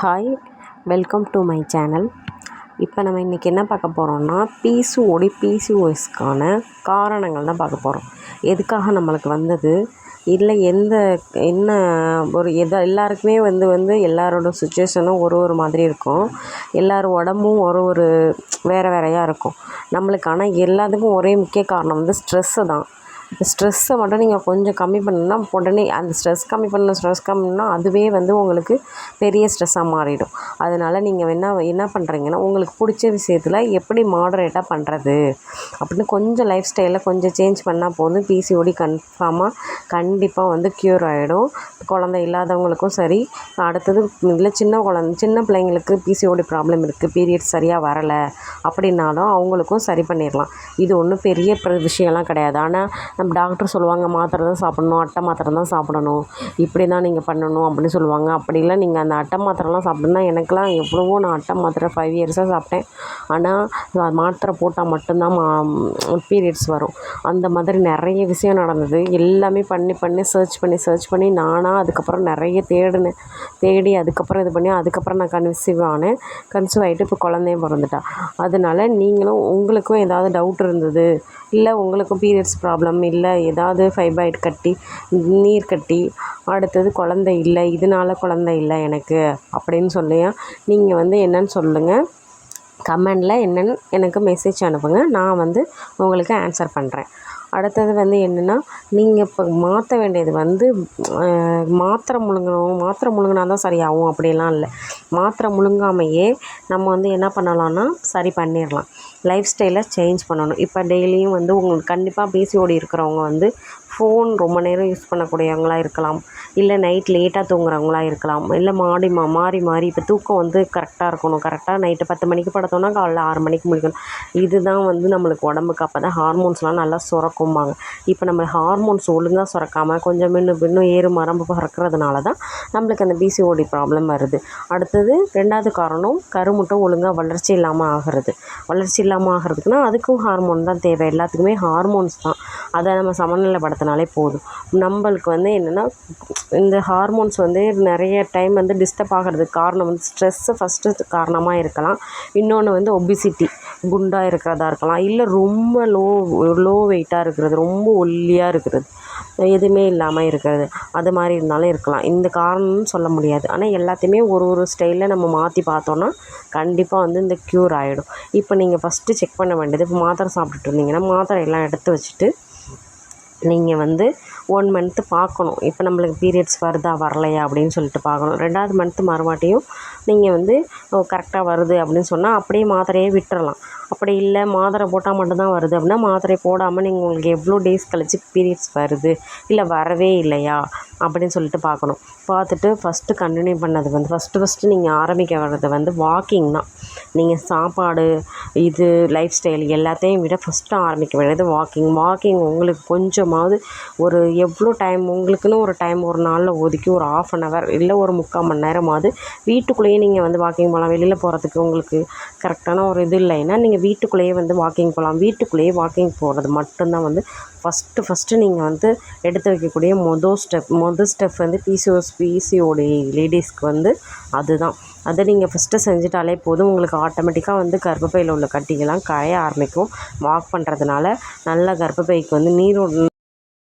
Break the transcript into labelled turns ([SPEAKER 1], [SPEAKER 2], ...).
[SPEAKER 1] Hi welcome to my channel இப்போ நம்ம இன்றைக்கி என்ன பார்க்க போகிறோம்னா பிசிஓடி பிசிஓஎஸ்க்கான காரணங்கள் தான் பார்க்க போகிறோம் எதுக்காக நம்மளுக்கு வந்தது? இல்லை எந்த என்ன ஒரு எதை எல்லாருக்குமே வந்து வந்து எல்லாரோட சுச்சுவேஷனும் ஒரு ஒரு மாதிரி இருக்கும். எல்லார் உடம்பும் ஒரு ஒரு வேறு வேறையாக இருக்கும். நம்மளுக்கு ஆனால் எல்லாத்துக்கும் ஒரே முக்கிய காரணம் வந்து ஸ்ட்ரெஸ்ஸு தான். ஸ்ட்ரெஸ்ஸை மட்டும் நீங்கள் கொஞ்சம் கம்மி பண்ணணும்னா உடனே அந்த ஸ்ட்ரெஸ் கம்மி பண்ணணும் ஸ்ட்ரெஸ் கம்மினா அதுவே வந்து உங்களுக்கு பெரிய ஸ்ட்ரெஸ்ஸாக மாறிடும். அதனால் நீங்கள் என்ன என்ன பண்ணுறீங்கன்னா உங்களுக்கு பிடிச்ச விஷயத்தில் எப்படி மாடரேட்டாக பண்ணுறது அப்படின்னு கொஞ்சம் லைஃப் ஸ்டைலில் கொஞ்சம் சேஞ்ச் பண்ணால் போதும். பிசிஓடி கன்ஃபார்மாக கண்டிப்பாக வந்து க்யூர் ஆகிடும் குழந்தை இல்லாதவங்களுக்கும் சரி அடுத்தது இல்லை சின்ன குழந்த சின்ன பிள்ளைங்களுக்கு பிசிஓடி ப்ராப்ளம் இருக்குது பீரியட் சரியாக வரலை அப்படின்னாலும் அவங்களுக்கும் சரி பண்ணிடலாம் இது ஒன்றும் பெரிய விஷயம்லாம் கிடையாது. ஆனால் நம்ம டாக்டர் சொல்லுவாங்க மாத்திரை தான் சாப்பிடணும் அட்டை மாத்திரை தான் சாப்பிடணும். இப்படி தான் நீங்கள் பண்ணணும் அப்படின்னு சொல்லுவாங்க. அப்படிலாம் நீங்கள் அந்த அட்டை மாத்திரைலாம் சாப்பிட்ணுன்னா எனக்கெலாம் எவ்வளவோ நான் அட்டை மாத்திரை ஃபைவ் இயர்ஸாக சாப்பிட்டேன். ஆனால் மாத்திரை போட்டால் மட்டும்தான் மா பீரியட்ஸ் வரும். அந்த மாதிரி நிறைய விஷயம் நடந்தது. எல்லாமே பண்ணி பண்ணி சர்ச் பண்ணி சர்ச் பண்ணி நானாக அதுக்கப்புறம் நிறைய தேடினேன். தேடி அதுக்கப்புறம் இது பண்ணி அதுக்கப்புறம் நான் கன்சீவ் ஆனேன். கன்சீவ் ஆகிட்டு இப்போ குழந்தையும் பிறந்துட்டா. அதனால நீங்களும் உங்களுக்கும் ஏதாவது டவுட் இருந்தது இல்லை உங்களுக்கும் பீரியட்ஸ் ப்ராப்ளம் இல்லை ஏதாவது ஃபைபாய்ட் கட்டி நீர் கட்டி அடுத்தது குழந்தை இல்லை இதனால குழந்தை இல்லை எனக்கு அப்படின்னு சொல்லியா? நீங்கள் வந்து என்னன்னு சொல்லுங்கள் கமெண்டில் என்னென்னு எனக்கு மெசேஜ் அனுப்புங்க. நான் வந்து உங்களுக்கு ஆன்சர் பண்ணுறேன் அடுத்தது வந்து என்னென்னா நீங்கள் இப்போ மாற்ற வேண்டியது வந்து மாத்திரை முழுங்கணும். மாத்திரை முழுங்கினா தான் சரியாகும். அப்படிலாம் இல்லை. மாத்திரை முழுங்காமையே நம்ம வந்து என்ன பண்ணலாம்னா சரி பண்ணிடலாம். லைஃப் ஸ்டைலை சேஞ்ச் பண்ணணும். இப்போ டெய்லியும் வந்து உங்களுக்கு கண்டிப்பாக பிசிஓடி இருக்கிறவங்க வந்து ஃபோன் ரொம்ப நேரம் யூஸ் பண்ணக்கூடியவங்களா இருக்கலாம். இல்லை நைட் லேட்டாக தூங்குறவங்களா இருக்கலாம். இல்லை மாடி மா மாறி மாறி இப்போ தூக்கம் வந்து கரெக்டாக இருக்கணும். கரெக்டாக நைட்டு பத்து மணிக்கு படுத்தோன்னா காலைல ஆறு மணிக்கு முடிக்கணும் இதுதான் வந்து நம்மளுக்கு உடம்புக்கு அப்போ தான் ஹார்மோன்ஸ்லாம் நல்லா சுரக்கும்பாங்க. இப்போ நம்ம ஹார்மோன்ஸ் ஒழுங்காக சுரக்காமல் கொஞ்சம் இன்னும் இன்னும் ஏறு மரம்பு சுரக்கிறதுனால தான் நம்மளுக்கு அந்த பிசிஓடி ப்ராப்ளம் வருது. அடுத்தது ரெண்டாவது காரணம் கருமுட்டை ஒழுங்காக வளர்ச்சி இல்லாமல் ஆகிறது. வளர்ச்சி இல்லாமல் ஆகிறதுக்குன்னா அதுக்கும் ஹார்மோன் தான் தேவை. எல்லாத்துக்குமே ஹார்மோன்ஸ் தான். அதை நம்ம சமநிலைப்படுத்தினாலே போதும். நம்மளுக்கு வந்து என்னென்னா இந்த ஹார்மோன்ஸ் வந்து நிறைய டைம் வந்து டிஸ்டர்ப் ஆகிறதுக்கு காரணம் வந்து ஸ்ட்ரெஸ்ஸு ஃபஸ்ட்டு காரணமாக இருக்கலாம். இன்னொன்று வந்து ஒபிசிட்டி குண்டாக இருக்கிறதா இருக்கலாம். இல்லை ரொம்ப லோ லோ வெயிட்டாக இருக்கிறது ரொம்ப ஒல்லியாக இருக்கிறது எதுவுமே இல்லாமல் இருக்கிறது. அது மாதிரி இருந்தாலும் இருக்கலாம். இந்த காரணம்னு சொல்ல முடியாது. ஆனால் எல்லாத்தையுமே ஒரு ஒரு ஸ்டைலில் நம்ம மாற்றி பார்த்தோன்னா கண்டிப்பாக வந்து இந்த க்யூர் ஆகிடும் இப்போ நீங்கள் ஃபஸ்ட்டு செக் பண்ண வேண்டியது இப்போ மாத்திரை சாப்பிட்டுட்டு இருந்தீங்கன்னா மாத்திரை எல்லாம் எடுத்து வச்சுட்டு நீங்கள் வந்து ஒன் மந்த்து பார்க்கணும். இப்போ நம்மளுக்கு பீரியட்ஸ் வருதா வரலையா அப்படின்னு சொல்லிட்டு பார்க்கணும். ரெண்டாவது மந்த்து மறுபாட்டியும் நீங்கள் வந்து கரெக்டாக வருது அப்படின்னு சொன்னால் அப்படியே மாத்திரையே விட்டுறலாம். அப்படி இல்லை மாத்திரை போட்டால் மட்டும்தான் வருது அப்படின்னா மாத்திரை போடாமல் நீங்கள் உங்களுக்கு எவ்வளோ டேஸ் கழித்து பீரியட்ஸ் வருது? இல்லை வரவே இல்லையா? அப்படின்னு சொல்லிட்டு பார்க்கணும். பார்த்துட்டு ஃபஸ்ட்டு கண்டினியூ பண்ணது வந்து ஃபஸ்ட்டு ஃபஸ்ட்டு நீங்கள் ஆரம்பிக்க வர்றது வந்து வாக்கிங் தான். நீங்கள் சாப்பாடு இது லைஃப் ஸ்டைல் எல்லாத்தையும் விட ஃபஸ்ட்டு ஆரம்பிக்க வேண்டியது வாக்கிங் வாக்கிங் உங்களுக்கு கொஞ்சமாவது ஒரு எவ்வளோ டைம் உங்களுக்குன்னு ஒரு டைம் ஒரு நாளில் ஒதுக்கி ஒரு ஆஃப் அன் ஹவர் இல்லை ஒரு முக்கால் மணி நேரமாவது வீட்டுக்குள்ளேயே நீங்கள் வந்து வாக்கிங் போகலாம். வெளியில் போகிறதுக்கு உங்களுக்கு கரெக்டான ஒரு இது இல்லைன்னா நீங்கள் வீட்டுக்குள்ளேயே வந்து வாக்கிங் போகலாம். வீட்டுக்குள்ளேயே வாக்கிங் போகிறது மட்டும்தான் வந்து ஃபஸ்ட்டு ஃபஸ்ட்டு நீங்கள் வந்து எடுத்து வைக்கக்கூடிய மொதல் ஸ்டெப் மொ மொதல் ஸ்டெப் வந்து பிசிஓஸ் பிசிஓடி லேடிஸ்க்கு வந்து அதுதான். அதை நீங்கள் ஃபஸ்ட்டு செஞ்சிட்டாலே போதும். உங்களுக்கு ஆட்டோமேட்டிக்காக வந்து கர்ப்பப்பையில் உள்ள கட்டிகள்லாம் கரைய ஆரம்பிக்கும். வாக் பண்ணுறதுனால நல்ல கர்ப்பப்பைக்கு வந்து நீர்